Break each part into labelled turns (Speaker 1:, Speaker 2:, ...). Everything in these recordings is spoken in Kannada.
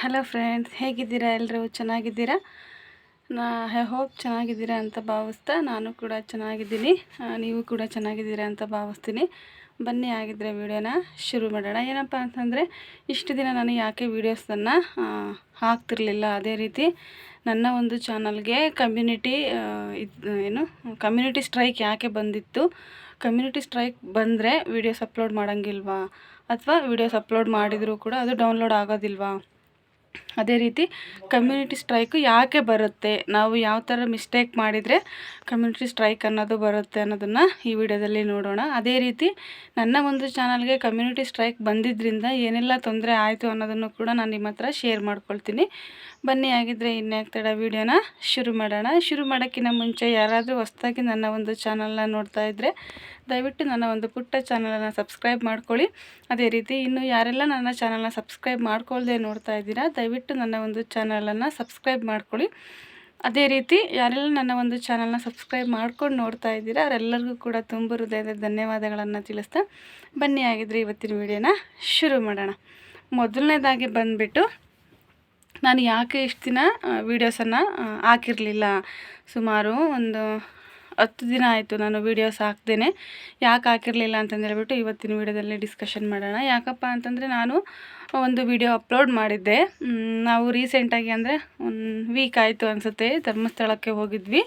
Speaker 1: ಹಲೋ ಫ್ರೆಂಡ್ಸ್ ಹೇಗಿದ್ದೀರಾ ಎಲ್ಲರೂ? ಚೆನ್ನಾಗಿದ್ದೀರಾ? ನಾ ಐ ಹೋಪ್ ಚೆನ್ನಾಗಿದ್ದೀರಾ ಅಂತ ಭಾವಿಸ್ತಾ ನಾನು ಕೂಡ ಚೆನ್ನಾಗಿದ್ದೀನಿ. ನೀವು ಕೂಡ ಚೆನ್ನಾಗಿದ್ದೀರಾ ಅಂತ ಭಾವಿಸ್ತೀನಿ. ಬನ್ನಿ ಆಗಿದ್ದರೆ ವೀಡಿಯೋನ ಶುರು ಮಾಡೋಣ. ಏನಪ್ಪ ಅಂತಂದರೆ, ಇಷ್ಟು ದಿನ ನಾನು ಯಾಕೆ ವೀಡಿಯೋಸನ್ನು ಹಾಕ್ತಿರ್ಲಿಲ್ಲ? ಅದೇ ರೀತಿ ನನ್ನ ಒಂದು ಚಾನಲ್ಗೆ ಕಮ್ಯುನಿಟಿ ಇದು, ಏನು, ಕಮ್ಯುನಿಟಿ ಸ್ಟ್ರೈಕ್ ಯಾಕೆ ಬಂದಿತ್ತು? ಕಮ್ಯುನಿಟಿ ಸ್ಟ್ರೈಕ್ ಬಂದರೆ ವೀಡಿಯೋಸ್ ಅಪ್ಲೋಡ್ ಮಾಡೋಂಗಿಲ್ವಾ? ಅಥವಾ ವೀಡಿಯೋಸ್ ಅಪ್ಲೋಡ್ ಮಾಡಿದರೂ ಕೂಡ ಅದು ಡೌನ್ಲೋಡ್ ಆಗೋದಿಲ್ವಾ? ಅದೇ ರೀತಿ ಕಮ್ಯುನಿಟಿ ಸ್ಟ್ರೈಕು ಯಾಕೆ ಬರುತ್ತೆ? ನಾವು ಯಾವ ಥರ ಮಿಸ್ಟೇಕ್ ಮಾಡಿದರೆ ಕಮ್ಯುನಿಟಿ ಸ್ಟ್ರೈಕ್ ಅನ್ನೋದು ಬರುತ್ತೆ ಅನ್ನೋದನ್ನು ಈ ವಿಡಿಯೋದಲ್ಲಿ ನೋಡೋಣ. ಅದೇ ರೀತಿ ನನ್ನ ಒಂದು ಚಾನಲ್ಗೆ ಕಮ್ಯುನಿಟಿ ಸ್ಟ್ರೈಕ್ ಬಂದಿದ್ದರಿಂದ ಏನೆಲ್ಲ ತೊಂದರೆ ಆಯಿತು ಅನ್ನೋದನ್ನು ಕೂಡ ನಾನು ನಿಮ್ಮ ಹತ್ರ ಶೇರ್ ಮಾಡ್ಕೊಳ್ತೀನಿ. ಬನ್ನಿ ಆಗಿದ್ರೆ ಇನ್ಯಾಕೆ ತಡ ವಿಡಿಯೋನ ಶುರು ಮಾಡೋಣ. ಶುರು ಮಾಡೋಕ್ಕಿಂತ ಮುಂಚೆ ಯಾರಾದರೂ ಹೊಸ್ದಾಗಿ ನನ್ನ ಒಂದು ಚಾನಲ್ನ ನೋಡ್ತಾ ಇದ್ದರೆ ದಯವಿಟ್ಟು ನನ್ನ ಒಂದು ಪುಟ್ಟ ಚಾನಲನ್ನು ಸಬ್ಸ್ಕ್ರೈಬ್ ಮಾಡ್ಕೊಳ್ಳಿ. ಅದೇ ರೀತಿ ಇನ್ನು ಯಾರೆಲ್ಲ ನನ್ನ ಚಾನಲ್ನ ಸಬ್ಸ್ಕ್ರೈಬ್ ಮಾಡ್ಕೊಳ್ಳದೆ ನೋಡ್ತಾ ಇದ್ದೀರಾ, ದಯವಿಟ್ಟು ನನ್ನ ಒಂದು ಚಾನಲನ್ನು ಸಬ್ಸ್ಕ್ರೈಬ್ ಮಾಡ್ಕೊಳ್ಳಿ. ಅದೇ ರೀತಿ ಯಾರೆಲ್ಲ ನನ್ನ ಒಂದು ಚಾನಲ್ನ ಸಬ್ಸ್ಕ್ರೈಬ್ ಮಾಡ್ಕೊಂಡು ನೋಡ್ತಾ ಇದ್ದೀರಾ, ಅವರೆಲ್ಲರಿಗೂ ಕೂಡ ತುಂಬ ಹೃದಯದ ಧನ್ಯವಾದಗಳನ್ನು ತಿಳಿಸ್ತಾ ಬನ್ನಿ ಆಗಿದ್ರೆ ಇವತ್ತಿನ ವಿಡಿಯೋನ ಶುರು ಮಾಡೋಣ. ಮೊದಲನೇದಾಗಿ ಬಂದುಬಿಟ್ಟು ನಾನು ಯಾಕೆ ಇಷ್ಟು ದಿನ ವೀಡಿಯೋಸನ್ನು ಹಾಕಿರಲಿಲ್ಲ? ಸುಮಾರು ಒಂದು ಹತ್ತು ದಿನ ಆಯಿತು ನಾನು ವೀಡಿಯೋಸ್ ಹಾಕ್ದೇನೆ. ಯಾಕೆ ಹಾಕಿರಲಿಲ್ಲ ಅಂತಂದು ಹೇಳ್ಬಿಟ್ಟು ಇವತ್ತಿನ ವೀಡಿಯೋದಲ್ಲಿ ಡಿಸ್ಕಷನ್ ಮಾಡೋಣ. ಯಾಕಪ್ಪ ಅಂತಂದರೆ ನಾನು ಒಂದು ವಿಡಿಯೋ ಅಪ್ಲೋಡ್ ಮಾಡಿದ್ದೆ. ನಾವು ರೀಸೆಂಟಾಗಿ ಅಂದರೆ ಒಂದು ವೀಕ್ ಆಯಿತು ಅನಿಸುತ್ತೆ. ಧರ್ಮಸ್ಥಳಕ್ಕೆ ಹೋಗಿದ್ವಿ.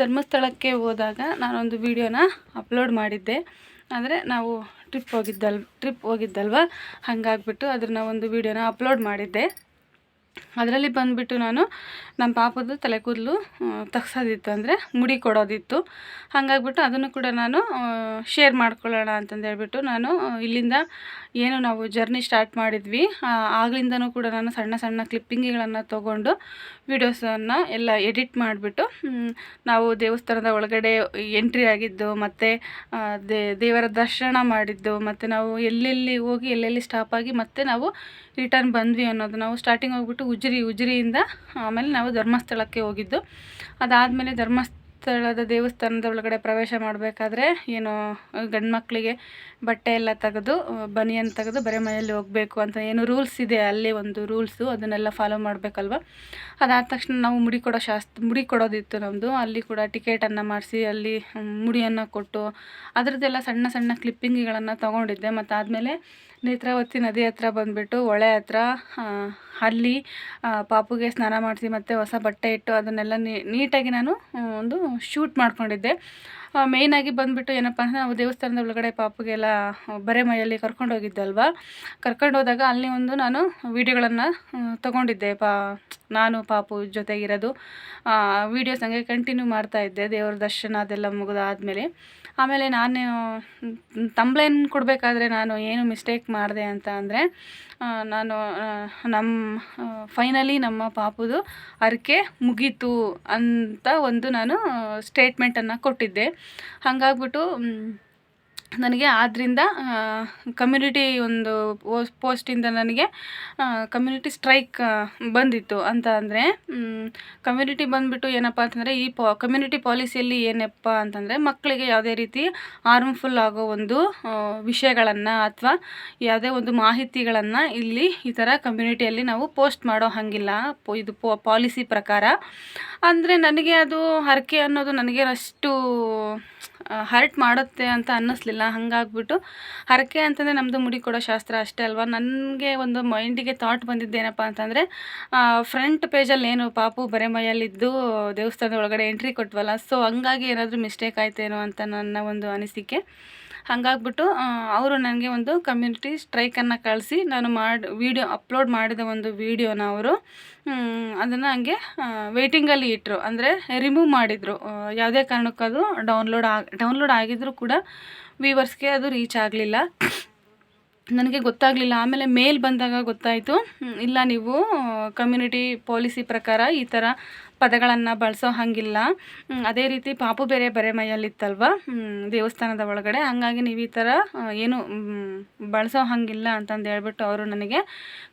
Speaker 1: ಧರ್ಮಸ್ಥಳಕ್ಕೆ ಹೋದಾಗ ನಾನೊಂದು ವಿಡಿಯೋನ ಅಪ್ಲೋಡ್ ಮಾಡಿದ್ದೆ. ಅಂದರೆ ನಾವು ಟ್ರಿಪ್ ಹೋಗಿದ್ದಲ್ ಟ್ರಿಪ್ ಹೋಗಿದ್ದಲ್ವ? ಹಾಗಾಗ್ಬಿಟ್ಟು ಅದನ್ನ ಒಂದು ವಿಡಿಯೋನ ಅಪ್ಲೋಡ್ ಮಾಡಿದ್ದೆ. ಅದರಲ್ಲಿ ಬಂದುಬಿಟ್ಟು ನಾನು ನಮ್ಮ ಪಾಪದ್ದು ತಲೆ ಕೂದಲು ತಗ್ಸೋದಿತ್ತು ಅಂದರೆ ಮುಡಿ ಕೊಡೋದಿತ್ತು. ಹಾಗಾಗ್ಬಿಟ್ಟು ಅದನ್ನು ಕೂಡ ನಾನು ಶೇರ್ ಮಾಡ್ಕೊಳ್ಳೋಣ ಅಂತಂದು ಹೇಳ್ಬಿಟ್ಟು ನಾನು ಇಲ್ಲಿಂದ ಏನು ನಾವು ಜರ್ನಿ ಸ್ಟಾರ್ಟ್ ಮಾಡಿದ್ವಿ. ಆಗಲಿಂದನೂ ಕೂಡ ನಾನು ಸಣ್ಣ ಸಣ್ಣ ಕ್ಲಿಪ್ಪಿಂಗ್ಗಳನ್ನು ತೊಗೊಂಡು ವೀಡಿಯೋಸನ್ನು ಎಲ್ಲ ಎಡಿಟ್ ಮಾಡಿಬಿಟ್ಟು ನಾವು ದೇವಸ್ಥಾನದ ಒಳಗಡೆ ಎಂಟ್ರಿ ಆಗಿದ್ದು, ಮತ್ತು ದೇವರ ದರ್ಶನ ಮಾಡಿದ್ದು, ಮತ್ತು ನಾವು ಎಲ್ಲೆಲ್ಲಿ ಹೋಗಿ ಎಲ್ಲೆಲ್ಲಿ ಸ್ಟಾಪ್ ಆಗಿ ಮತ್ತೆ ನಾವು ರಿಟರ್ನ್ ಬಂದ್ವಿ ಅನ್ನೋದು ನಾವು ಸ್ಟಾರ್ಟಿಂಗ್ ಹೋಗ್ಬಿಟ್ಟು ಉಜಿರಿ ಉಜಿರಿಯಿಂದ ಆಮೇಲೆ ನಾವು ಧರ್ಮಸ್ಥಳಕ್ಕೆ ಹೋಗಿದ್ದು. ಅದಾದಮೇಲೆ ಧರ್ಮಸ್ಥಳದ ದೇವಸ್ಥಾನದ ಒಳಗಡೆ ಪ್ರವೇಶ ಮಾಡಬೇಕಾದ್ರೆ ಏನು ಗಂಡು ಮಕ್ಕಳಿಗೆ ಬಟ್ಟೆ ಎಲ್ಲ ತೆಗೆದು, ಬನಿಯನ್ ತೆಗೆದು ಬರೆ ಮನೆಯಲ್ಲಿ ಹೋಗಬೇಕು ಅಂತ ಏನು ರೂಲ್ಸ್ ಇದೆ ಅಲ್ಲಿ ಒಂದು ರೂಲ್ಸು, ಅದನ್ನೆಲ್ಲ ಫಾಲೋ ಮಾಡಬೇಕಲ್ವ? ಅದಾದ ತಕ್ಷಣ ನಾವು ಮುಡಿ ಕೊಡೋ ಶಾಸ್ತ್ರ, ಮುಡಿ ಕೊಡೋದಿತ್ತು ನಮ್ಮದು ಅಲ್ಲಿ ಕೂಡ ಟಿಕೆಟನ್ನು ಮಾಡಿಸಿ, ಅಲ್ಲಿ ಮುಡಿಯನ್ನು ಕೊಟ್ಟು, ಅದರದ್ದೆಲ್ಲ ಸಣ್ಣ ಸಣ್ಣ ಕ್ಲಿಪ್ಪಿಂಗ್ಗಳನ್ನು ತೊಗೊಂಡಿದ್ದೆ. ಮತ್ತು ಆದಮೇಲೆ ನೇತ್ರಾವತಿ ನದಿ ಹತ್ರ ಬಂದುಬಿಟ್ಟು ಹೊಳೆ ಹತ್ರ ಅಲ್ಲಿ ಪಾಪುಗೆ ಸ್ನಾನ ಮಾಡಿಸಿ ಮತ್ತು ಹೊಸ ಬಟ್ಟೆ ಇಟ್ಟು ಅದನ್ನೆಲ್ಲ ನೀಟಾಗಿ ನಾನು ಒಂದು ಶೂಟ್ ಮಾಡ್ಕೊಂಡಿದ್ದೆ. ಮೇಯ್ನಾಗಿ ಬಂದುಬಿಟ್ಟು ಏನಪ್ಪ ಅಂದರೆ ನಾವು ದೇವಸ್ಥಾನದ ಒಳಗಡೆ ಪಾಪುಗೆಲ್ಲ ಬರೆ ಮೈಯಲ್ಲಿ ಕರ್ಕೊಂಡು ಅಲ್ವಾ ಕರ್ಕೊಂಡು ಹೋದಾಗ ಅಲ್ಲಿ ಒಂದು ನಾನು ವೀಡಿಯೋಗಳನ್ನು ತೊಗೊಂಡಿದ್ದೆ. ಪಾ, ನಾನು, ಪಾಪು ಜೊತೆಗಿರೋದು. ವೀಡಿಯೋಸ್ ಹಂಗೆ ಕಂಟಿನ್ಯೂ ಮಾಡ್ತಾ ಇದ್ದೆ. ದೇವ್ರ ದರ್ಶನ ಅದೆಲ್ಲ ಮುಗಿದಾದ್ಮೇಲೆ. ಆಮೇಲೆ ನಾನು ತಂಬ್ಲೈನ್ ಕೊಡಬೇಕಾದ್ರೆ ನಾನು ಏನು ಮಿಸ್ಟೇಕ್ ಮಾಡಿದೆ ಅಂತ ಅಂದರೆ ನಾನು ನಮ್ಮ ಫೈನಲಿ ನಮ್ಮ ಪಾಪುದು ಹರಕೆ ಮುಗೀತು ಅಂತ ಒಂದು ನಾನು ಸ್ಟೇಟ್ಮೆಂಟನ್ನು ಕೊಟ್ಟಿದ್ದೆ. ಹಾಗಾಗ್ಬಿಟ್ಟು ನನಗೆ ಆದ್ದರಿಂದ ಕಮ್ಯುನಿಟಿ ಒಂದು ಪೋಸ್ಟ್ ಪೋಸ್ಟಿಂದ ನನಗೆ ಕಮ್ಯುನಿಟಿ ಸ್ಟ್ರೈಕ್ ಬಂದಿತ್ತು ಅಂತ ಅಂದರೆ ಕಮ್ಯುನಿಟಿ ಬಂದುಬಿಟ್ಟು ಏನಪ್ಪ ಅಂತಂದರೆ, ಈ ಪಾ ಕಮ್ಯುನಿಟಿ ಪಾಲಿಸಿಯಲ್ಲಿ ಏನಪ್ಪ ಅಂತಂದರೆ ಮಕ್ಕಳಿಗೆ ಯಾವುದೇ ರೀತಿ ಹಾರ್ಮ್ಫುಲ್ ಆಗೋ ಒಂದು ವಿಷಯಗಳನ್ನು ಅಥವಾ ಯಾವುದೇ ಒಂದು ಮಾಹಿತಿಗಳನ್ನು ಇಲ್ಲಿ ಈ ಥರ ಕಮ್ಯುನಿಟಿಯಲ್ಲಿ ನಾವು ಪೋಸ್ಟ್ ಮಾಡೋ ಹಾಗಿಲ್ಲ. ಇದು ಪಾಲಿಸಿ ಪ್ರಕಾರ. ಅಂದರೆ ನನಗೆ ಅದು ಹರಕೆ ಅನ್ನೋದು ನನಗೆ ಅಷ್ಟು ಹರ್ಟ್ ಮಾಡುತ್ತೆ ಅಂತ ಅನ್ನಿಸ್ಲಿಲ್ಲ. ಹಾಗಾಗ್ಬಿಟ್ಟು ಹರಕೆ ಅಂತಂದರೆ ನಮ್ಮದು ಮುಡಿ ಕೊಡೋ ಶಾಸ್ತ್ರ ಅಷ್ಟೇ ಅಲ್ವಾ? ನನಗೆ ಒಂದು ಮೈಂಡಿಗೆ ಥಾಟ್ ಬಂದಿದ್ದೇನಪ್ಪ ಅಂತಂದರೆ ಫ್ರಂಟ್ ಪೇಜಲ್ಲಿ ಏನು ಪಾಪು ಬರೆ ಮೈಯಲ್ಲಿದ್ದು ದೇವಸ್ಥಾನದ ಒಳಗಡೆ ಎಂಟ್ರಿ ಕೊಟ್ವಲ್ಲ, ಸೊ ಹಂಗಾಗಿ ಏನಾದರೂ ಮಿಸ್ಟೇಕ್ ಆಯ್ತೇನೋ ಅಂತ ನನ್ನ ಒಂದು ಅನಿಸಿಕೆ. ಹಾಗಾಗ್ಬಿಟ್ಟು ಅವರು ನನಗೆ ಒಂದು ಕಮ್ಯುನಿಟಿ ಸ್ಟ್ರೈಕನ್ನು ಕಳಿಸಿ, ನಾನು ಮಾಡಿ ವೀಡಿಯೋ ಅಪ್ಲೋಡ್ ಮಾಡಿದ ಒಂದು ವೀಡಿಯೋನ ಅವರು ಅದನ್ನು ಹಂಗೆ ವೇಟಿಂಗಲ್ಲಿ ಇಟ್ಟರು ಅಂದರೆ ರಿಮೂವ್ ಮಾಡಿದರು. ಯಾವುದೇ ಕಾರಣಕ್ಕೂ ಅದು ಡೌನ್ಲೋಡ್ ಆಗಿ ಡೌನ್ಲೋಡ್ ಆಗಿದ್ದರೂ ಕೂಡ ವ್ಯೂವರ್ಸ್ಗೆ ಅದು ರೀಚ್ ಆಗಲಿಲ್ಲ. ನನಗೆ ಗೊತ್ತಾಗಲಿಲ್ಲ. ಆಮೇಲೆ ಮೇಲ್ ಬಂದಾಗ ಗೊತ್ತಾಯಿತು ಇಲ್ಲ ನೀವು ಕಮ್ಯುನಿಟಿ ಪಾಲಿಸಿ ಪ್ರಕಾರ ಈ ಥರ ಪದಗಳನ್ನು ಬಳಸೋ ಹಾಗಿಲ್ಲ. ಅದೇ ರೀತಿ ಪಾಪು ಬೇರೆ ಬರೆ ಮೈಯಲ್ಲಿತ್ತಲ್ವ? ದೇವಸ್ಥಾನದ ಒಳಗಡೆ. ಹಂಗಾಗಿ ನೀವು ಈ ಥರ ಏನು ಬಳಸೋ ಹಾಗಿಲ್ಲ ಅಂತಂದು ಹೇಳ್ಬಿಟ್ಟು ಅವರು ನನಗೆ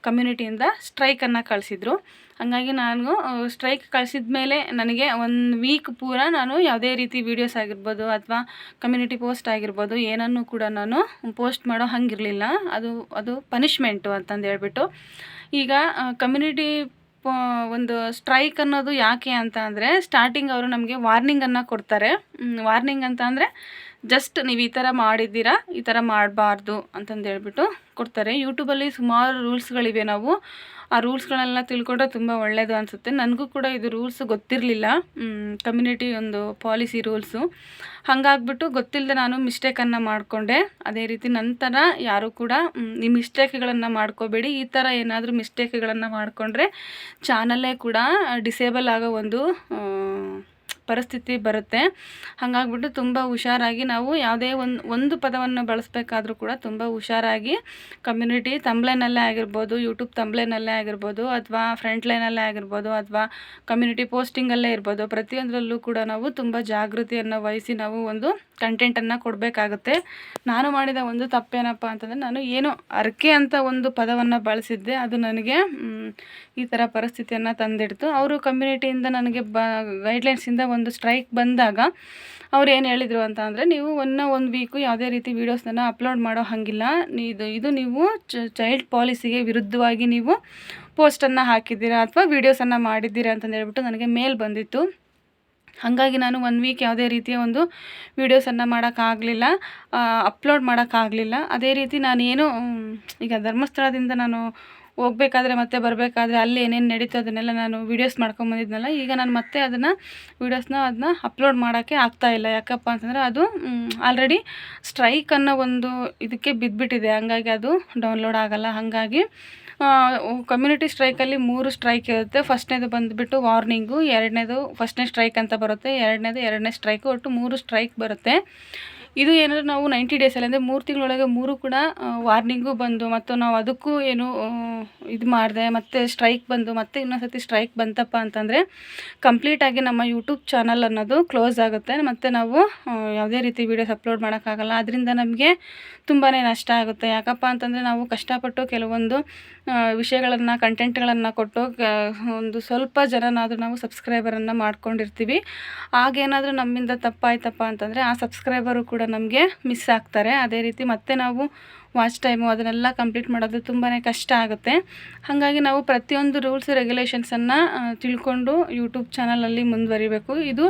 Speaker 1: ಕಮ್ಯುನಿಟಿಯಿಂದ ಸ್ಟ್ರೈಕನ್ನು ಕಳಿಸಿದ್ರು. ಹಾಗಾಗಿ ನಾನು ಸ್ಟ್ರೈಕ್ ಕಳಿಸಿದ ಮೇಲೆ ನನಗೆ ಒಂದು ವೀಕ್ ಪೂರ ನಾನು ಯಾವುದೇ ರೀತಿ ವೀಡಿಯೋಸ್ ಆಗಿರ್ಬೋದು ಅಥವಾ ಕಮ್ಯುನಿಟಿ ಪೋಸ್ಟ್ ಆಗಿರ್ಬೋದು ಏನನ್ನು ಕೂಡ ನಾನು ಪೋಸ್ಟ್ ಮಾಡೋ ಹಂಗಿರಲಿಲ್ಲ. ಅದು ಅದು ಪನಿಷ್ಮೆಂಟು ಅಂತಂದು ಹೇಳ್ಬಿಟ್ಟು. ಈಗ ಕಮ್ಯುನಿಟಿ ಒಂದು ಸ್ಟ್ರೈಕ್ ಅನ್ನೋದು ಯಾಕೆ ಅಂತ ಅಂದರೆ ಸ್ಟಾರ್ಟಿಂಗ್ ಅವರು ನಮಗೆ ವಾರ್ನಿಂಗನ್ನು ಕೊಡ್ತಾರೆ. ವಾರ್ನಿಂಗ್ ಅಂತ ಅಂದರೆ ಜಸ್ಟ್ ನೀವು ಈ ಥರ ಮಾಡಿದ್ದೀರಾ, ಈ ಥರ ಮಾಡಬಾರ್ದು ಅಂತಂದು ಹೇಳ್ಬಿಟ್ಟು ಕೊಡ್ತಾರೆ. ಯೂಟ್ಯೂಬಲ್ಲಿ ಸುಮಾರು ರೂಲ್ಸ್ಗಳಿವೆ ನಾವು. ಆ ರೂಲ್ಸ್ಗಳೆಲ್ಲ ತಿಳ್ಕೊಂಡ್ರೆ ತುಂಬ ಒಳ್ಳೆಯದು ಅನಿಸುತ್ತೆ. ನನಗೂ ಕೂಡ ಇದು ರೂಲ್ಸ್ ಗೊತ್ತಿರಲಿಲ್ಲ. ಕಮ್ಯುನಿಟಿ ಒಂದು ಪಾಲಿಸಿ ರೂಲ್ಸು. ಹಾಗಾಗ್ಬಿಟ್ಟು ಗೊತ್ತಿಲ್ಲದೆ ನಾನು ಮಿಸ್ಟೇಕನ್ನು ಮಾಡಿಕೊಂಡೆ. ಅದೇ ರೀತಿ ನಂತರ ಯಾರು ಕೂಡ ಈ ಮಿಸ್ಟೇಕ್ಗಳನ್ನು ಮಾಡ್ಕೋಬೇಡಿ. ಈ ಥರ ಏನಾದರೂ ಮಿಸ್ಟೇಕ್ಗಳನ್ನು ಮಾಡಿಕೊಂಡ್ರೆ ಚಾನಲ್ಲೇ ಕೂಡ ಡಿಸೇಬಲ್ ಆಗೋ ಒಂದು ಪರಿಸ್ಥಿತಿ ಬರುತ್ತೆ. ಹಾಗಾಗ್ಬಿಟ್ಟು ತುಂಬ ಹುಷಾರಾಗಿ ನಾವು ಯಾವುದೇ ಒಂದು ಒಂದು ಪದವನ್ನು ಬಳಸಬೇಕಾದ್ರೂ ಕೂಡ ತುಂಬ ಹುಷಾರಾಗಿ ಕಮ್ಯುನಿಟಿ ತಂಬ್ಲೈನಲ್ಲೇ ಆಗಿರ್ಬೋದು ಯೂಟ್ಯೂಬ್ ತಂಬ್ಲೈನಲ್ಲೇ ಆಗಿರ್ಬೋದು, ಅಥವಾ ಫ್ರಂಟ್ ಲೈನಲ್ಲೇ ಆಗಿರ್ಬೋದು, ಅಥವಾ ಕಮ್ಯುನಿಟಿ ಪೋಸ್ಟಿಂಗಲ್ಲೇ ಇರ್ಬೋದು, ಪ್ರತಿಯೊಂದರಲ್ಲೂ ಕೂಡ ನಾವು ತುಂಬ ಜಾಗೃತಿಯನ್ನು ವಹಿಸಿ ನಾವು ಒಂದು ಕಂಟೆಂಟನ್ನು ಕೊಡಬೇಕಾಗುತ್ತೆ. ನಾನು ಮಾಡಿದ ಒಂದು ತಪ್ಪೇನಪ್ಪ ಅಂತಂದರೆ ನಾನು ಏನು ಅರ್ಕೆ ಅಂತ ಒಂದು ಪದವನ್ನು ಬಳಸಿದ್ದೆ, ಅದು ನನಗೆ ಈ ಥರ ಪರಿಸ್ಥಿತಿಯನ್ನು ತಂದಿಡ್ತು. ಅವರು ಕಮ್ಯುನಿಟಿಯಿಂದ ನನಗೆ ಬ ಗೈಡ್ಲೈನ್ಸಿಂದ ಒಂದು ಸ್ಟ್ರೈಕ್ ಬಂದಾಗ ಅವ್ರು ಏನು ಹೇಳಿದರು ಅಂತ ಅಂದರೆ, ನೀವು ಒನ್ನ ಒಂದು ವೀಕು ಯಾವುದೇ ರೀತಿ ವೀಡಿಯೋಸ್ನ ಅಪ್ಲೋಡ್ ಮಾಡೋ ಹಾಗಿಲ್ಲ. ಇದು ಇದು ನೀವು ಚೈಲ್ಡ್ ಪಾಲಿಸಿಗೆ ವಿರುದ್ಧವಾಗಿ ನೀವು ಪೋಸ್ಟನ್ನು ಹಾಕಿದ್ದೀರಾ ಅಥವಾ ವೀಡಿಯೋಸನ್ನು ಮಾಡಿದ್ದೀರಾ ಅಂತಂದು ಹೇಳ್ಬಿಟ್ಟು ನನಗೆ ಮೇಲ್ ಬಂದಿತ್ತು. ಹಾಗಾಗಿ ನಾನು ಒನ್ ವೀಕ್ ಯಾವುದೇ ರೀತಿಯ ಒಂದು ವೀಡಿಯೋಸನ್ನು ಮಾಡೋಕ್ಕಾಗಲಿಲ್ಲ ಅಪ್ಲೋಡ್ ಮಾಡೋಕ್ಕಾಗಲಿಲ್ಲ ಅದೇ ರೀತಿ ನಾನೇನು ಈಗ ಧರ್ಮಸ್ಥಳದಿಂದ ನಾನು ಹೋಗ್ಬೇಕಾದ್ರೆ ಮತ್ತೆ ಬರಬೇಕಾದ್ರೆ ಅಲ್ಲಿ ಏನೇನು ನಡೀತೋ ಅದನ್ನೆಲ್ಲ ನಾನು ವೀಡಿಯೋಸ್ ಮಾಡ್ಕೊಂಬಂದಿದ್ನಲ್ಲ ಈಗ ನಾನು ಮತ್ತೆ ಅದನ್ನು ವೀಡಿಯೋಸ್ನ ಅದನ್ನ ಅಪ್ಲೋಡ್ ಮಾಡೋಕ್ಕೆ ಇಲ್ಲ. ಯಾಕಪ್ಪ ಅಂತಂದರೆ ಅದು ಆಲ್ರೆಡಿ ಸ್ಟ್ರೈಕ್ ಅನ್ನೋ ಒಂದು ಇದಕ್ಕೆ ಬಿದ್ದುಬಿಟ್ಟಿದೆ ಹಂಗಾಗಿ ಅದು ಡೌನ್ಲೋಡ್ ಆಗೋಲ್ಲ. ಹಾಗಾಗಿ ಕಮ್ಯುನಿಟಿ ಸ್ಟ್ರೈಕಲ್ಲಿ ಮೂರು ಸ್ಟ್ರೈಕ್ ಇರುತ್ತೆ. ಫಸ್ಟ್ನೇದು ಬಂದುಬಿಟ್ಟು ವಾರ್ನಿಂಗು ಎರಡನೇದು ಫಸ್ಟ್ನೇ ಸ್ಟ್ರೈಕ್ ಅಂತ ಬರುತ್ತೆ. ಎರಡನೇದು ಎರಡನೇ ಸ್ಟ್ರೈಕು ಒಟ್ಟು ಮೂರು ಸ್ಟ್ರೈಕ್ ಬರುತ್ತೆ. ಇದು ಏನಾದರೂ ನಾವು ನೈಂಟಿ ಡೇಸಲ್ಲಿ ಅಂದರೆ ಮೂರು ತಿಂಗಳೊಳಗೆ ಮೂರು ಕೂಡ ವಾರ್ನಿಂಗು ಬಂದು ಮತ್ತು ನಾವು ಅದಕ್ಕೂ ಏನು ಇದು ಮಾಡಿದೆ, ಮತ್ತು ಸ್ಟ್ರೈಕ್ ಬಂದು, ಮತ್ತೆ ಇನ್ನೊಂದು ಸರ್ತಿ ಸ್ಟ್ರೈಕ್ ಬಂತಪ್ಪ ಅಂತಂದರೆ ಕಂಪ್ಲೀಟಾಗಿ ನಮ್ಮ ಯೂಟ್ಯೂಬ್ ಚಾನಲ್ ಅನ್ನೋದು ಕ್ಲೋಸ್ ಆಗುತ್ತೆ. ಮತ್ತು ನಾವು ಯಾವುದೇ ರೀತಿ ವೀಡಿಯೋಸ್ ಅಪ್ಲೋಡ್ ಮಾಡೋಕ್ಕಾಗಲ್ಲ. ಅದರಿಂದ ನಮಗೆ ತುಂಬಾ ನಷ್ಟ ಆಗುತ್ತೆ. ಯಾಕಪ್ಪ ಅಂತಂದರೆ ನಾವು ಕಷ್ಟಪಟ್ಟು ಕೆಲವೊಂದು ವಿಷಯಗಳನ್ನು ಕಂಟೆಂಟ್ಗಳನ್ನು ಕೊಟ್ಟು ಒಂದು ಸ್ವಲ್ಪ ಜನನಾದರೂ ನಾವು ಸಬ್ಸ್ಕ್ರೈಬರನ್ನು ಮಾಡ್ಕೊಂಡಿರ್ತೀವಿ. ಆಗೇನಾದರೂ ನಮ್ಮಿಂದ ತಪ್ಪಾಯ್ತಪ್ಪ ಅಂತಂದರೆ ಆ ಸಬ್ಸ್ಕ್ರೈಬರು ಕೂಡ ನಮಗೆ ಮಿಸ್ ಆಗ್ತಾರೆ. ಅದೇ ರೀತಿ ಮತ್ತೆ ನಾವು ವಾಚ್ ಟೈಮು ಅದನ್ನೆಲ್ಲ ಕಂಪ್ಲೀಟ್ ಮಾಡೋದು ತುಂಬಾ ಕಷ್ಟ ಆಗುತ್ತೆ. ಹಾಗಾಗಿ ನಾವು ಪ್ರತಿಯೊಂದು ರೂಲ್ಸ್ ರೆಗ್ಯುಲೇಷನ್ಸನ್ನು ತಿಳ್ಕೊಂಡು ಯೂಟ್ಯೂಬ್ ಚಾನಲಲ್ಲಿ ಮುಂದುವರಿಬೇಕು. ಇದು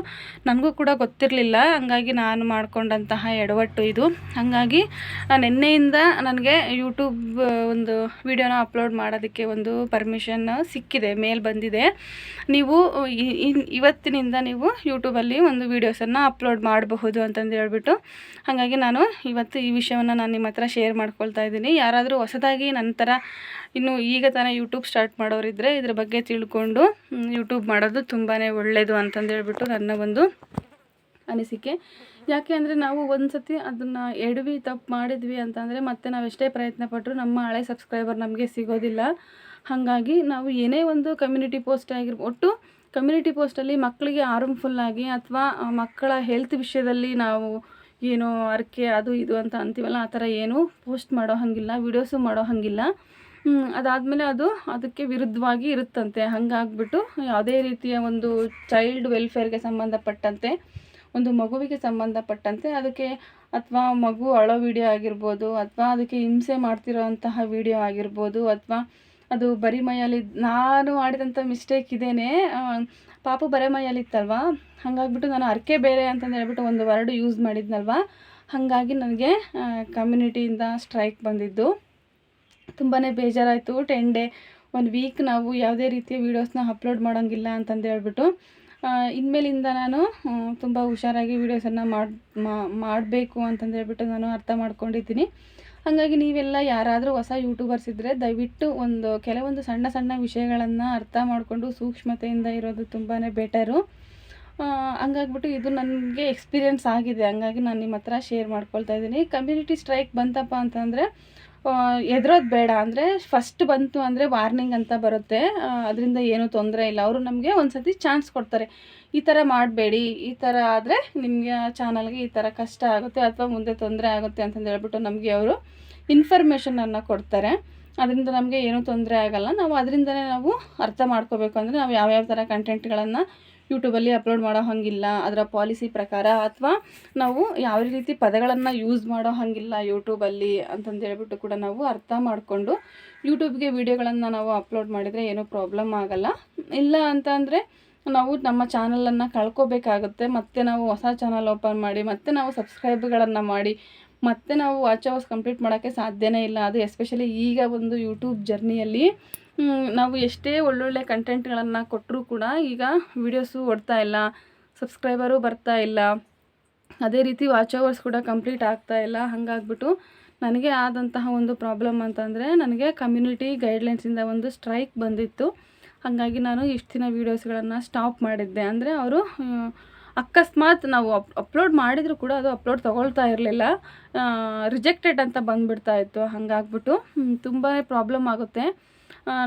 Speaker 1: ನನಗೂ ಕೂಡ ಗೊತ್ತಿರಲಿಲ್ಲ. ಹಾಗಾಗಿ ನಾನು ಮಾಡಿಕೊಂಡಂತಹ ಎಡವಟ್ಟು ಇದು. ಹಾಗಾಗಿ ನಿನ್ನೆಯಿಂದ ನನಗೆ ಯೂಟ್ಯೂಬ್ ಒಂದು ವಿಡಿಯೋನ ಅಪ್ಲೋಡ್ ಮಾಡೋದಕ್ಕೆ ಒಂದು ಪರ್ಮಿಷನ್ ಸಿಕ್ಕಿದೆ, ಮೇಲ್ ಬಂದಿದೆ. ನೀವು ಇವತ್ತಿನಿಂದ ನೀವು ಯೂಟ್ಯೂಬಲ್ಲಿ ಒಂದು ವೀಡಿಯೋಸನ್ನು ಅಪ್ಲೋಡ್ ಮಾಡಬಹುದು ಅಂತಂದು ಹೇಳ್ಬಿಟ್ಟು. ಹಾಗಾಗಿ ನಾನು ಇವತ್ತು ಈ ವಿಷಯವನ್ನು ನಾನು ನಿಮ್ಮ ಹತ್ರ ಶೇರ್ ಮಾಡ್ಕೊಳ್ತಾ ಇದ್ದೀನಿ. ಯಾರಾದರೂ ಹೊಸದಾಗಿ ನಂತರ ಇನ್ನು ಈಗ ತಾನೇ ಯೂಟ್ಯೂಬ್ ಸ್ಟಾರ್ಟ್ ಮಾಡೋರಿದ್ದರೆ ಇದ್ರ ಬಗ್ಗೆ ತಿಳ್ಕೊಂಡು ಯೂಟ್ಯೂಬ್ ಮಾಡೋದು ತುಂಬಾ ಒಳ್ಳೆಯದು ಅಂತಂದೇಳ್ಬಿಟ್ಟು ನನ್ನ ಒಂದು ಅನಿಸಿಕೆ. ಯಾಕೆ ಅಂದರೆ ನಾವು ಒಂದು ಸತಿ ಅದನ್ನು ಎಡವಿ, ತಪ್ಪು ಮಾಡಿದ್ವಿ ಅಂತಂದರೆ ಮತ್ತೆ ನಾವು ಎಷ್ಟೇ ಪ್ರಯತ್ನ ಪಟ್ಟರು ನಮ್ಮ ಹಳೆ ಸಬ್ಸ್ಕ್ರೈಬರ್ ನಮಗೆ ಸಿಗೋದಿಲ್ಲ. ಹಾಗಾಗಿ ನಾವು ಏನೇ ಒಂದು ಕಮ್ಯುನಿಟಿ ಪೋಸ್ಟ್ ಆಗಿರ್ಬೋದು ಒಟ್ಟು ಕಮ್ಯುನಿಟಿ ಪೋಸ್ಟಲ್ಲಿ ಮಕ್ಕಳಿಗೆ ಆಗಿ ಅಥವಾ ಮಕ್ಕಳ ಹೆಲ್ತ್ ವಿಷಯದಲ್ಲಿ ನಾವು ಏನು ಅರಕೆ ಅದು ಇದು ಅಂತ ಅಂತೀವಲ್ಲ, ಆ ಥರ ಏನು ಪೋಸ್ಟ್ ಮಾಡೋ ಹಾಗಿಲ್ಲ, ವೀಡಿಯೋಸು ಮಾಡೋ ಹಾಗಿಲ್ಲ. ಅದಾದಮೇಲೆ ಅದು ಅದಕ್ಕೆ ವಿರುದ್ಧವಾಗಿ ಇರುತ್ತಂತೆ. ಹಾಗಾಗ್ಬಿಟ್ಟು ಯಾವುದೇ ರೀತಿಯ ಒಂದು ಚೈಲ್ಡ್ ವೆಲ್ಫೇರ್ಗೆ ಸಂಬಂಧಪಟ್ಟಂತೆ, ಒಂದು ಮಗುವಿಗೆ ಸಂಬಂಧಪಟ್ಟಂತೆ ಅದಕ್ಕೆ ಅಥವಾ ಮಗು ಅಳೋ ವಿಡಿಯೋ ಆಗಿರ್ಬೋದು, ಅಥವಾ ಅದಕ್ಕೆ ಹಿಂಸೆ ಮಾಡ್ತಿರೋ ಅಂತಹ ವಿಡಿಯೋ ಆಗಿರ್ಬೋದು, ಅಥವಾ ಅದು ಬರಿ ಮೈಯಲ್ಲಿ ನಾನು ಮಾಡಿದಂಥ ಮಿಸ್ಟೇಕ್ ಇದೇನೆ ಪಾಪು ಬರೆ ಮೈಯಲ್ಲಿತ್ತಲ್ವ? ಹಾಗಾಗ್ಬಿಟ್ಟು ನಾನು ಅರ್ಕೆ ಬೇರೆ ಅಂತಂದು ಹೇಳ್ಬಿಟ್ಟು ಒಂದು ವರ್ಡ್ ಯೂಸ್ ಮಾಡಿದ್ನಲ್ವ? ಹಾಗಾಗಿ ನನಗೆ ಕಮ್ಯುನಿಟಿಯಿಂದ ಸ್ಟ್ರೈಕ್ ಬಂದಿದ್ದು. ತುಂಬಾ ಬೇಜಾರಾಯಿತು. ಟೆನ್ ಡೇ ಒಂದು ವೀಕ್ ನಾವು ಯಾವುದೇ ರೀತಿಯ ವೀಡಿಯೋಸ್ನ ಅಪ್ಲೋಡ್ ಮಾಡೋಂಗಿಲ್ಲ ಅಂತಂದು ಹೇಳ್ಬಿಟ್ಟು ಇನ್ಮೇಲಿಂದ ನಾನು ತುಂಬ ಹುಷಾರಾಗಿ ವೀಡಿಯೋಸನ್ನು ಮಾಡಿ ಮಾಡಬೇಕು ಅಂತಂದು ಹೇಳ್ಬಿಟ್ಟು ನಾನು ಅರ್ಥ ಮಾಡ್ಕೊಂಡಿದ್ದೀನಿ. ಹಾಗಾಗಿ ನೀವೆಲ್ಲ ಯಾರಾದರೂ ಹೊಸ ಯೂಟ್ಯೂಬರ್ಸ್ ಇದ್ದರೆ ದಯವಿಟ್ಟು ಒಂದು ಕೆಲವೊಂದು ಸಣ್ಣ ಸಣ್ಣ ವಿಷಯಗಳನ್ನು ಅರ್ಥ ಮಾಡಿಕೊಂಡು ಸೂಕ್ಷ್ಮತೆಯಿಂದ ಇರೋದು ತುಂಬಾ ಬೆಟರು ಹಂಗಾಗ್ಬಿಟ್ಟು ಇದು ನನಗೆ ಎಕ್ಸ್ಪೀರಿಯೆನ್ಸ್ ಆಗಿದೆ. ಹಂಗಾಗಿ ನಾನು ನಿಮ್ಮ ಹತ್ರ ಶೇರ್ ಮಾಡ್ಕೊಳ್ತಾ ಇದ್ದೀನಿ. ಕಮ್ಯುನಿಟಿ ಸ್ಟ್ರೈಕ್ ಬಂತಪ್ಪ ಅಂತಂದರೆ ಎದುರೋದು ಬೇಡ ಅಂದರೆ ಫಸ್ಟ್ ಬಂತು ಅಂದರೆ ವಾರ್ನಿಂಗ್ ಅಂತ ಬರುತ್ತೆ. ಅದರಿಂದ ಏನೂ ತೊಂದರೆ ಇಲ್ಲ. ಅವರು ನಮಗೆ ಒಂದು ಸತಿ ಚಾನ್ಸ್ ಕೊಡ್ತಾರೆ. ಈ ಥರ ಮಾಡಬೇಡಿ. ಈ ಥರ ಆದರೆ ನಿಮಗೆ ಚಾನಲ್ಗೆ ಈ ಥರ ಕಷ್ಟ ಆಗುತ್ತೆ ಅಥವಾ ಮುಂದೆ ತೊಂದರೆ ಆಗುತ್ತೆ ಅಂತಂದು ಹೇಳ್ಬಿಟ್ಟು ನಮಗೆ ಅವರು ಇನ್ಫಾರ್ಮೇಷನನ್ನು ಕೊಡ್ತಾರೆ. ಅದರಿಂದ ನಮಗೆ ಏನೂ ತೊಂದರೆ ಆಗಲ್ಲ. ನಾವು ಅದರಿಂದನೇ ನಾವು ಅರ್ಥ ಮಾಡ್ಕೋಬೇಕು ಅಂದರೆ ನಾವು ಯಾವ್ಯಾವ ಥರ ಕಂಟೆಂಟ್ಗಳನ್ನು ಯೂಟ್ಯೂಬಲ್ಲಿ ಅಪ್ಲೋಡ್ ಮಾಡೋ ಹಾಗಿಲ್ಲ. ಅದರ ಪಾಲಿಸಿ ಪ್ರಕಾರ ಅಥವಾ ನಾವು ಯಾವ ರೀತಿ ಪದಗಳನ್ನು ಯೂಸ್ ಮಾಡೋ ಹಾಗಿಲ್ಲ ಯೂಟ್ಯೂಬಲ್ಲಿ ಅಂತಂದು ಹೇಳ್ಬಿಟ್ಟು ಕೂಡ ನಾವು ಅರ್ಥ ಮಾಡಿಕೊಂಡು ಯೂಟ್ಯೂಬ್ಗೆ ವಿಡಿಯೋಗಳನ್ನು ನಾವು ಅಪ್ಲೋಡ್ ಮಾಡಿದರೆ ಏನೂ ಪ್ರಾಬ್ಲಮ್ ಆಗಲ್ಲ. ಇಲ್ಲ ಅಂತ ನಾವು ನಮ್ಮ ಚಾನಲನ್ನು ಕಳ್ಕೊಬೇಕಾಗುತ್ತೆ. ಮತ್ತೆ ನಾವು ಹೊಸ ಚಾನಲ್ ಓಪನ್ ಮಾಡಿ, ಮತ್ತೆ ನಾವು ಸಬ್ಸ್ಕ್ರೈಬ್ಗಳನ್ನು ಮಾಡಿ, ಮತ್ತೆ ನಾವು ವಾಚ್ ಅವರ್ಸ್ ಕಂಪ್ಲೀಟ್ ಮಾಡೋಕ್ಕೆ ಸಾಧ್ಯನೇ ಇಲ್ಲ. ಅದು ಎಸ್ಪೆಷಲಿ ಈಗ ಒಂದು ಯೂಟ್ಯೂಬ್ ಜರ್ನಿಯಲ್ಲಿ ನಾವು ಎಷ್ಟೇ ಒಳ್ಳೊಳ್ಳೆ ಕಂಟೆಂಟ್ಗಳನ್ನು ಕೊಟ್ಟರೂ ಕೂಡ ಈಗ ವೀಡಿಯೋಸು ಓಡ್ತಾ ಇಲ್ಲ ಸಬ್ಸ್ಕ್ರೈಬರು ಬರ್ತಾ ಇಲ್ಲ. ಅದೇ ರೀತಿ ವಾಚ್ ಅವರ್ಸ್ ಕೂಡ ಕಂಪ್ಲೀಟ್ ಆಗ್ತಾ ಇಲ್ಲ. ಹಾಗಾಗ್ಬಿಟ್ಟು ನನಗೆ ಆದಂತಹ ಒಂದು ಪ್ರಾಬ್ಲಮ್ ಅಂತಂದರೆ ನನಗೆ ಕಮ್ಯುನಿಟಿ ಗೈಡ್ಲೈನ್ಸಿಂದ ಒಂದು ಸ್ಟ್ರೈಕ್ ಬಂದಿತ್ತು. ಹಾಗಾಗಿ ನಾನು ಇಷ್ಟು ದಿನ ವೀಡಿಯೋಸ್ಗಳನ್ನು ಸ್ಟಾಪ್ ಮಾಡಿದ್ದೆ. ಅಂದರೆ ಅವರು ಅಕಸ್ಮಾತ್ ನಾವು ಅಪ್ ಅಪ್ಲೋಡ್ ಮಾಡಿದರೂ ಕೂಡ ಅದು ಅಪ್ಲೋಡ್ ತೊಗೊಳ್ತಾ ಇರಲಿಲ್ಲ. ರಿಜೆಕ್ಟೆಡ್ ಅಂತ ಬಂದುಬಿಡ್ತಾ ಇತ್ತು. ಹಾಗಾಗ್ಬಿಟ್ಟು ತುಂಬಾ ಪ್ರಾಬ್ಲಮ್ ಆಗುತ್ತೆ.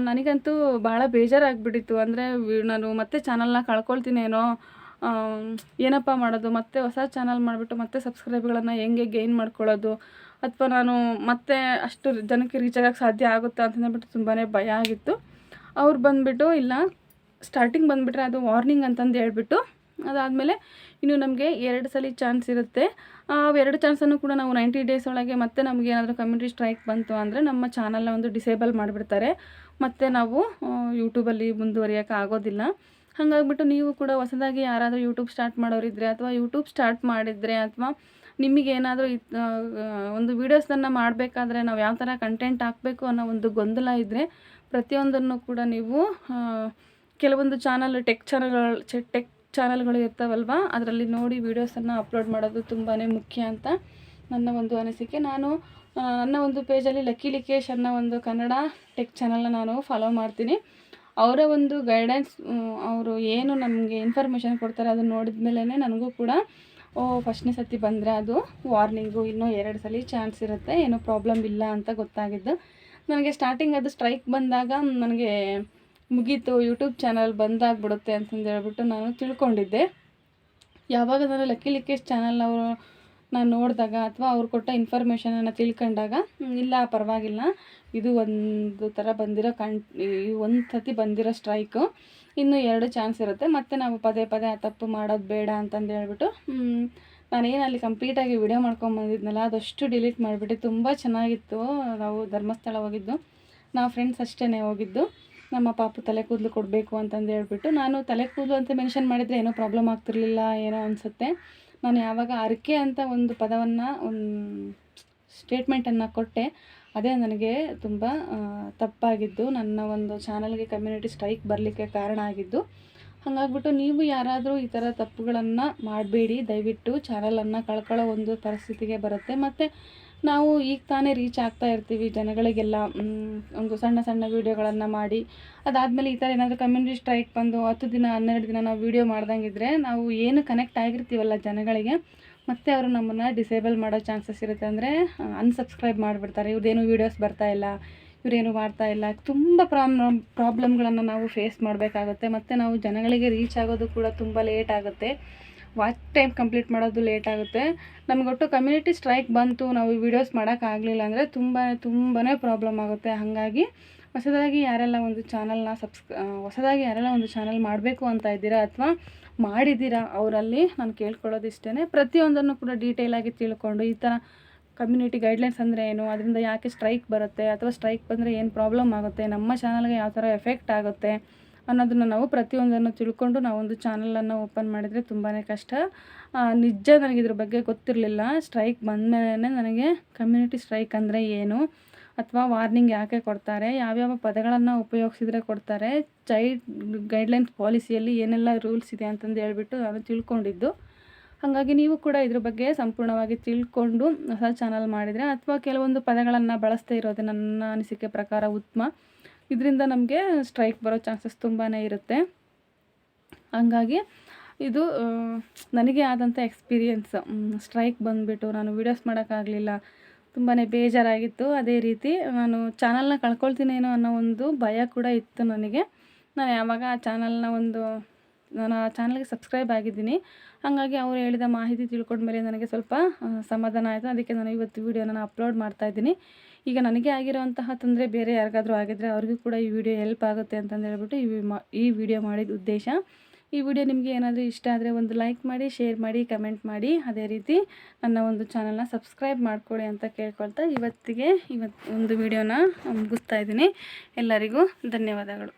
Speaker 1: ನನಗಂತೂ ಭಾಳ ಬೇಜಾರಾಗ್ಬಿಟ್ಟಿತ್ತು. ಅಂದರೆ ನಾನು ಮತ್ತೆ ಚಾನಲ್ನ ಕಳ್ಕೊಳ್ತೀನೇನೋ ಏನಪ್ಪ ಮಾಡೋದು, ಮತ್ತೆ ಹೊಸ ಚಾನಲ್ ಮಾಡಿಬಿಟ್ಟು ಮತ್ತೆ ಸಬ್ಸ್ಕ್ರೈಬ್ಗಳನ್ನು ಹೆಂಗೆ ಗೈನ್ ಮಾಡ್ಕೊಳ್ಳೋದು, ಅಥವಾ ನಾನು ಮತ್ತೆ ಅಷ್ಟು ಜನಕ್ಕೆ ರೀಚ್ ಆಗೋಕ್ಕೆ ಸಾಧ್ಯ ಆಗುತ್ತಾ ಅಂತ ಅಂದ್ಬಿಟ್ಟು ತುಂಬಾ ಭಯ ಆಗಿತ್ತು. ಅವ್ರು ಬಂದುಬಿಟ್ಟು, ಇಲ್ಲ ಸ್ಟಾರ್ಟಿಂಗ್ ಬಂದುಬಿಟ್ರೆ ಅದು ವಾರ್ನಿಂಗ್ ಅಂತಂದು ಹೇಳ್ಬಿಟ್ಟು ಅದಾದಮೇಲೆ ಇನ್ನು ನಮಗೆ ಎರಡು ಸಲ ಚಾನ್ಸ್ ಇರುತ್ತೆ. ಆ ಎರಡು ಚಾನ್ಸನ್ನು ಕೂಡ ನಾವು ನೈಂಟಿ ಡೇಸ್ ಒಳಗೆ ಮತ್ತೆ ನಮಗೆ ಏನಾದರೂ ಕಮ್ಯುನಿಟಿ ಸ್ಟ್ರೈಕ್ ಬಂತು ಅಂದರೆ ನಮ್ಮ ಚಾನಲ್ನ ಒಂದು ಡಿಸೇಬಲ್ ಮಾಡಿಬಿಡ್ತಾರೆ. ಮತ್ತು ನಾವು ಯೂಟ್ಯೂಬಲ್ಲಿ ಮುಂದುವರಿಯೋಕೆ ಆಗೋದಿಲ್ಲ. ಹಾಗಾಗ್ಬಿಟ್ಟು ನೀವು ಕೂಡ ಹೊಸದಾಗಿ ಯಾರಾದರೂ ಯೂಟ್ಯೂಬ್ ಸ್ಟಾರ್ಟ್ ಮಾಡೋರಿದ್ದರೆ ಅಥವಾ ಯೂಟ್ಯೂಬ್ ಸ್ಟಾರ್ಟ್ ಮಾಡಿದರೆ ಅಥವಾ ನಿಮಗೇನಾದರೂ ಒಂದು ವೀಡಿಯೋಸನ್ನು ಮಾಡಬೇಕಾದ್ರೆ ನಾವು ಯಾವ ಥರ ಕಂಟೆಂಟ್ ಹಾಕಬೇಕು ಅನ್ನೋ ಒಂದು ಗೊಂದಲ ಇದ್ದರೆ ಪ್ರತಿಯೊಂದನ್ನು ಕೂಡ ನೀವು ಕೆಲವೊಂದು ಚಾನಲ್ ಟೆಕ್ ಚಾನಲ್ಗಳು ಟೆಕ್ ಚಾನಲ್ಗಳು ಇರ್ತಾವಲ್ವ? ಅದರಲ್ಲಿ ನೋಡಿ ವೀಡಿಯೋಸನ್ನು ಅಪ್ಲೋಡ್ ಮಾಡೋದು ತುಂಬಾ ಮುಖ್ಯ ಅಂತ ನನ್ನ ಒಂದು ಅನಿಸಿಕೆ. ನಾನು ನನ್ನ ಒಂದು ಪೇಜಲ್ಲಿ ಲಕ್ಕಿ ಲಿಕೇಶ್ ಅನ್ನೋ ಒಂದು ಕನ್ನಡ ಟೆಕ್ ಚಾನಲ್ನ ನಾನು ಫಾಲೋ ಮಾಡ್ತೀನಿ. ಅವರ ಒಂದು ಗೈಡೆನ್ಸ್ ಅವರು ಏನು ನಮಗೆ ಇನ್ಫಾರ್ಮೇಷನ್ ಕೊಡ್ತಾರೆ ಅದನ್ನು ನೋಡಿದ ಮೇಲೇ ನನಗೂ ಕೂಡ, ಓ, ಫಸ್ಟ್ನೇ ಸತಿ ಬಂದರೆ ಅದು ವಾರ್ನಿಂಗು ಇನ್ನೂ ಎರಡು ಸಲ ಚಾನ್ಸ್ ಇರುತ್ತೆ, ಏನೂ ಪ್ರಾಬ್ಲಮ್ ಇಲ್ಲ ಅಂತ ಗೊತ್ತಾಗಿದ್ದು. ನನಗೆ ಸ್ಟಾರ್ಟಿಂಗ್ ಅದು ಸ್ಟ್ರೈಕ್ ಬಂದಾಗ ನನಗೆ ಮುಗೀತು ಯೂಟ್ಯೂಬ್ ಚಾನಲ್ ಬಂದಾಗ್ಬಿಡುತ್ತೆ ಅಂತಂದು ಹೇಳ್ಬಿಟ್ಟು ನಾನು ತಿಳ್ಕೊಂಡಿದ್ದೆ. ಯಾವಾಗ ನಾನು ಲಕ್ಕಿ ಲಿಕ್ಕೇಶ್ ಚಾನಲ್ನವರು ನಾನು ನೋಡಿದಾಗ ಅಥವಾ ಅವ್ರು ಕೊಟ್ಟ ಇನ್ಫಾರ್ಮೇಷನನ್ನು ತಿಳ್ಕೊಂಡಾಗ ಇಲ್ಲ, ಪರವಾಗಿಲ್ಲ. ಇದು ಒಂದು ಥರ ಬಂದಿರೋ ಕಣ್ ಒಂದು ಸತಿ ಬಂದಿರೋ ಸ್ಟ್ರೈಕು ಇನ್ನೂ ಎರಡು ಚಾನ್ಸ್ ಇರುತ್ತೆ. ಮತ್ತು ನಾವು ಪದೇ ಪದೇ ಆ ತಪ್ಪು ಮಾಡೋದು ಬೇಡ ಅಂತಂದು ಹೇಳ್ಬಿಟ್ಟು ನಾನೇನು ಅಲ್ಲಿ ಕಂಪ್ಲೀಟಾಗಿ ವಿಡಿಯೋ ಮಾಡ್ಕೊಂಬಂದಿದ್ನಲ್ಲ ಅದಷ್ಟು ಡಿಲೀಟ್ ಮಾಡಿಬಿಟ್ಟು ತುಂಬ ಚೆನ್ನಾಗಿತ್ತು. ನಾವು ಧರ್ಮಸ್ಥಳ ಹೋಗಿದ್ದು. ನಾವು ಫ್ರೆಂಡ್ಸ್ ಅಷ್ಟೇ ಹೋಗಿದ್ದು. ನಮ್ಮ ಪಾಪು ತಲೆ ಕೂದಲು ಕೊಡಬೇಕು ಅಂತಂದು ಹೇಳ್ಬಿಟ್ಟು ನಾನು ತಲೆ ಕೂದಲು ಅಂತ ಮೆನ್ಷನ್ ಮಾಡಿದರೆ ಏನೋ ಪ್ರಾಬ್ಲಮ್ ಆಗ್ತಿರ್ಲಿಲ್ಲ, ಏನೋ ಅನಿಸುತ್ತೆ. ನಾನು ಯಾವಾಗ ಅರಕೆ ಅಂತ ಒಂದು ಪದವನ್ನು, ಒಂದು ಸ್ಟೇಟ್ಮೆಂಟನ್ನು ಕೊಟ್ಟೆ, ಅದೇ ನನಗೆ ತುಂಬ ತಪ್ಪಾಗಿದ್ದು. ನನ್ನ ಒಂದು ಚಾನಲ್ಗೆ ಕಮ್ಯುನಿಟಿ ಸ್ಟ್ರೈಕ್ ಬರಲಿಕ್ಕೆ ಕಾರಣ ಆಗಿದ್ದು. ಹಾಗಾಗ್ಬಿಟ್ಟು ನೀವು ಯಾರಾದರೂ ಈ ಥರ ತಪ್ಪುಗಳನ್ನು ಮಾಡಬೇಡಿ. ದಯವಿಟ್ಟು ಚಾನಲನ್ನು ಕಳ್ಕೊಳ್ಳೋ ಒಂದು ಪರಿಸ್ಥಿತಿಗೆ ಬರುತ್ತೆ. ಮತ್ತು ನಾವು ಈಗ ತಾನೇ ರೀಚ್ ಆಗ್ತಾ ಇರ್ತೀವಿ ಜನಗಳಿಗೆಲ್ಲ ಒಂದು ಸಣ್ಣ ಸಣ್ಣ ವೀಡಿಯೋಗಳನ್ನು ಮಾಡಿ. ಅದಾದಮೇಲೆ ಈ ಥರ ಏನಾದರೂ ಕಮ್ಯುನಿಟಿ ಸ್ಟ್ರೈಕ್ ಬಂದು ಹತ್ತು ದಿನ, ಹನ್ನೆರಡು ದಿನ ನಾವು ವೀಡಿಯೋ ಮಾಡ್ದಂಗಿದ್ರೆ ನಾವು ಏನು ಕನೆಕ್ಟ್ ಆಗಿರ್ತೀವಲ್ಲ ಜನಗಳಿಗೆ, ಮತ್ತೆ ಅವರು ನಮ್ಮನ್ನು ಡಿಸೇಬಲ್ ಮಾಡೋ ಚಾನ್ಸಸ್ ಇರುತ್ತೆ. ಅಂದರೆ ಅನ್ಸಬ್ಸ್ಕ್ರೈಬ್ ಮಾಡಿಬಿಡ್ತಾರೆ. ಇವ್ರದ್ದೇನು ವೀಡಿಯೋಸ್ ಬರ್ತಾ ಇಲ್ಲ, ಇವರೇನು ಮಾಡ್ತಾ ಇಲ್ಲ. ತುಂಬ ಪ್ರಾಬ್ಲಮ್ ಪ್ರಾಬ್ಲಮ್ಗಳನ್ನು ನಾವು ಫೇಸ್ ಮಾಡಬೇಕಾಗುತ್ತೆ. ಮತ್ತು ನಾವು ಜನಗಳಿಗೆ ರೀಚ್ ಆಗೋದು ಕೂಡ ತುಂಬ ಲೇಟ್ ಆಗುತ್ತೆ. ವಾಚ್ ಟೈಮ್ ಕಂಪ್ಲೀಟ್ ಮಾಡೋದು ಲೇಟ್ ಆಗುತ್ತೆ. ನಮಗೊಟ್ಟು ಕಮ್ಯುನಿಟಿ ಸ್ಟ್ರೈಕ್ ಬಂತು, ನಾವು ವೀಡಿಯೋಸ್ ಮಾಡೋಕ್ಕಾಗಲಿಲ್ಲ ಅಂದರೆ ತುಂಬ ತುಂಬಾ ಪ್ರಾಬ್ಲಮ್ ಆಗುತ್ತೆ. ಹಾಗಾಗಿ ಹೊಸದಾಗಿ ಯಾರೆಲ್ಲ ಒಂದು ಚಾನಲ್ನ ಸಬ್ಸ್ ಹೊಸದಾಗಿ ಯಾರೆಲ್ಲ ಒಂದು ಚಾನಲ್ ಮಾಡಬೇಕು ಅಂತ ಇದ್ದೀರಾ ಅಥವಾ ಮಾಡಿದ್ದೀರಾ ಅವರಲ್ಲಿ ನಾನು ಕೇಳ್ಕೊಳ್ಳೋದು ಇಷ್ಟೇ ಪ್ರತಿಯೊಂದನ್ನು ಕೂಡ ಡೀಟೇಲಾಗಿ ತಿಳ್ಕೊಂಡು ಈ ಥರ ಕಮ್ಯುನಿಟಿ ಗೈಡ್ಲೈನ್ಸ್ ಅಂದರೆ ಏನು, ಅದರಿಂದ ಯಾಕೆ ಸ್ಟ್ರೈಕ್ ಬರುತ್ತೆ, ಅಥವಾ ಸ್ಟ್ರೈಕ್ ಬಂದರೆ ಏನು ಪ್ರಾಬ್ಲಮ್ ಆಗುತ್ತೆ, ನಮ್ಮ ಚಾನಲ್ಗೆ ಯಾವ ಥರ ಎಫೆಕ್ಟ್ ಆಗುತ್ತೆ ಅನ್ನೋದನ್ನು ನಾವು ಪ್ರತಿಯೊಂದನ್ನು ತಿಳ್ಕೊಂಡು ನಾವೊಂದು ಚಾನಲನ್ನು ಓಪನ್ ಮಾಡಿದರೆ ತುಂಬಾ ಕಷ್ಟ. ನಿಜ ನನಗೆ ಇದ್ರ ಬಗ್ಗೆ ಗೊತ್ತಿರಲಿಲ್ಲ. ಸ್ಟ್ರೈಕ್ ಬಂದಮೇಲೆ ನನಗೆ ಕಮ್ಯುನಿಟಿ ಸ್ಟ್ರೈಕ್ ಅಂದರೆ ಏನು? ಅಥವಾ ವಾರ್ನಿಂಗ್ ಯಾಕೆ ಕೊಡ್ತಾರೆ? ಯಾವ್ಯಾವ ಪದಗಳನ್ನು ಉಪಯೋಗಿಸಿದ್ರೆ ಕೊಡ್ತಾರೆ? ಚೈಲ್ಡ್ ಗೈಡ್ಲೈನ್ಸ್ ಪಾಲಿಸಿಯಲ್ಲಿ ಏನೆಲ್ಲ ರೂಲ್ಸ್ ಇದೆ ಅಂತಂದು ಹೇಳ್ಬಿಟ್ಟು ನಾನು ತಿಳ್ಕೊಂಡಿದ್ದು. ಹಾಗಾಗಿ ನೀವು ಕೂಡ ಇದ್ರ ಬಗ್ಗೆ ಸಂಪೂರ್ಣವಾಗಿ ತಿಳ್ಕೊಂಡು ಹೊಸ ಚಾನಲ್ ಮಾಡಿದರೆ ಅಥವಾ ಕೆಲವೊಂದು ಪದಗಳನ್ನು ಬಳಸ್ತಾ ಇರೋದು ನನ್ನ ಅನಿಸಿಕೆ ಪ್ರಕಾರ ಉತ್ತಮ. ಇದರಿಂದ ನಮಗೆ ಸ್ಟ್ರೈಕ್ ಬರೋ ಚಾನ್ಸಸ್ ತುಂಬಾ ಇರುತ್ತೆ. ಹಂಗಾಗಿ ಇದು ನನಗೆ ಆದಂಥ ಎಕ್ಸ್ಪೀರಿಯೆನ್ಸ್ ಸ್ಟ್ರೈಕ್ ಬಂದುಬಿಟ್ಟು ನಾನು ವೀಡಿಯೋಸ್ ಮಾಡೋಕ್ಕಾಗಲಿಲ್ಲ. ತುಂಬಾ ಬೇಜಾರಾಗಿತ್ತು. ಅದೇ ರೀತಿ ನಾನು ಚಾನಲ್ನ ಕಳ್ಕೊಳ್ತೀನೇನೋ ಅನ್ನೋ ಒಂದು ಭಯ ಕೂಡ ಇತ್ತು ನನಗೆ. ನಾನು ಯಾವಾಗ ಆ ಚಾನಲ್ನ ಒಂದು, ನಾನು ಆ ಚಾನಲ್ಗೆ ಸಬ್ಸ್ಕ್ರೈಬ್ ಆಗಿದ್ದೀನಿ. ಹಾಗಾಗಿ ಅವರು ಹೇಳಿದ ಮಾಹಿತಿ ತಿಳ್ಕೊಂಡ್ಮೇಲೆ ನನಗೆ ಸ್ವಲ್ಪ ಸಮಾಧಾನ ಆಯಿತು. ಅದಕ್ಕೆ ನಾನು ಇವತ್ತು ವೀಡಿಯೋನ ಅಪ್ಲೋಡ್ ಮಾಡ್ತಾಯಿದ್ದೀನಿ ಈಗ ನನಗೆ ಆಗಿರೋಂತಹ ತೊಂದರೆ ಬೇರೆ ಯಾರಿಗಾದರೂ ಆಗಿದ್ದರೆ ಅವ್ರಿಗೂ ಕೂಡ ಈ ವಿಡಿಯೋ ಹೆಲ್ಪ್ ಆಗುತ್ತೆ ಅಂತಂದು ಹೇಳ್ಬಿಟ್ಟು ಈ ಈ ವಿಡಿಯೋ ಮಾಡಿದ ಉದ್ದೇಶ. ಈ ವಿಡಿಯೋ ನಿಮಗೆ ಏನಾದರೂ ಇಷ್ಟ ಆದರೆ ಒಂದು ಲೈಕ್ ಮಾಡಿ ಶೇರ್ ಮಾಡಿ ಕಮೆಂಟ್ ಮಾಡಿ. ಅದೇ ರೀತಿ ನನ್ನ ಒಂದು ಚಾನಲ್ನ ಸಬ್ಸ್ಕ್ರೈಬ್ ಮಾಡಿಕೊಳ್ಳಿ ಅಂತ ಕೇಳ್ಕೊಳ್ತಾ ಇವತ್ತಿಗೆ ಇವತ್ತು ಒಂದು ವಿಡಿಯೋನ ಮುಗಿಸ್ತಾ ಇದ್ದೀನಿ. ಎಲ್ಲರಿಗೂ ಧನ್ಯವಾದಗಳು.